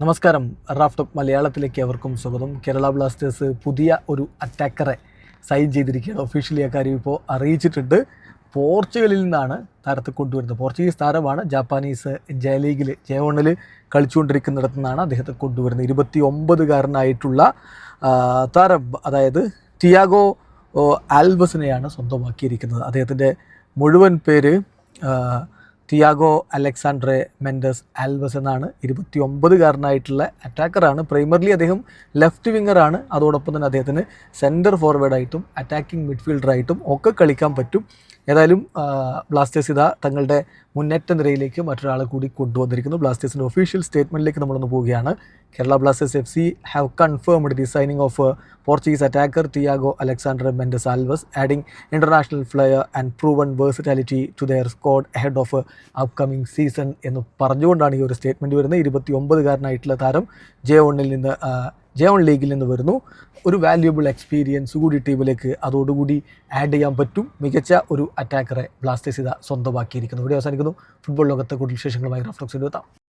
നമസ്കാരം. Raf talk മലയാളത്തിലേക്ക് അവർക്കും സ്വാഗതം. കേരള ബ്ലാസ്റ്റേഴ്സ് പുതിയ ഒരു അറ്റാക്കറെ സൈൻ ചെയ്തിരിക്കുകയാണ്. ഒഫീഷ്യലി ആ കാര്യം ഇപ്പോൾ അറിയിച്ചിട്ടുണ്ട്. പോർച്ചുഗലിൽ നിന്നാണ് താരത്തെ കൊണ്ടുവരുന്നത്. പോർച്ചുഗീസ് താരമാണ് ജാപ്പാനീസ് ജയ ലീഗിൽ ജയ വണ്ണിൽ കളിച്ചുകൊണ്ടിരിക്കുന്നിടത്തു നിന്നാണ് അദ്ദേഹത്തെ കൊണ്ടുവരുന്നത്. ഇരുപത്തി ഒമ്പതുകാരനായിട്ടുള്ള താരം അതായത് ടിയാഗോ ആൽബസിനെയാണ് സ്വന്തമാക്കിയിരിക്കുന്നത്. അദ്ദേഹത്തിന്റെ മുഴുവൻ പേര് തിയാഗോ അലക്സാണ്ട്രെ മെൻഡസ് ആൽവസ് എന്നാണ് ഇരുപത്തി ഒമ്പതുകാരനായിട്ടുള്ള അറ്റാക്കറാണ്. പ്രൈമർലി അദ്ദേഹം ലെഫ്റ്റ് വിങ്ങറാണ് അതോടൊപ്പം തന്നെ അദ്ദേഹത്തിന് സെന്റർ ഫോർവേഡായിട്ടും അറ്റാക്കിംഗ് മിഡ്ഫീൽഡറായിട്ടും ഒക്കെ കളിക്കാൻ പറ്റും. ഏതായാലും ബ്ലാസ്റ്റേഴ്സ് ഇതാ തങ്ങളുടെ മുന്നേറ്റ നിരയിലേക്ക് മറ്റൊരാളെ കൂടി കൊണ്ടുവന്നിരിക്കുന്നു. ബ്ലാസ്റ്റേഴ്സിന്റെ ഒഫീഷ്യൽ സ്റ്റേറ്റ്മെന്റിലേക്ക് നമ്മളൊന്ന് പോവുകയാണ്. Kerala Blasters F C have confirmed the signing of Portuguese attacker Tiago Alexandre Mendes Alves adding international flair and proven versatility to their squad head of upcoming season എന്ന് പറഞ്ഞുകൊണ്ടാണ് ഈ ഒരു സ്റ്റേറ്റ്മെന്റ് വരുന്നത്. ഇരുപത്തി ഒമ്പതുകാരനായിട്ടുള്ള താരം ജെ വണ്ണിൽ നിന്ന് ജെ ഒൺ ലീഗിൽ നിന്ന് വരുന്നു. ഒരു വാല്യുബിൾ എക്സ്പീരിയൻസ് കൂടി ടീമിലേക്ക് അതോടുകൂടി ആഡ് ചെയ്യാൻ പറ്റും. മികച്ച ഒരു അറ്റാക്കറെ ബ്ലാസ്റ്റേഴ്സ് ഇതാ സ്വന്തമാക്കിയിരിക്കുന്നു. ഇവിടെ അവസാനിക്കുന്നു. ഫുട്ബോൾ ലോകത്തെ കൂടുതൽ വിശേഷങ്ങളുമായി റഫ്ലക്സ് എത്താം.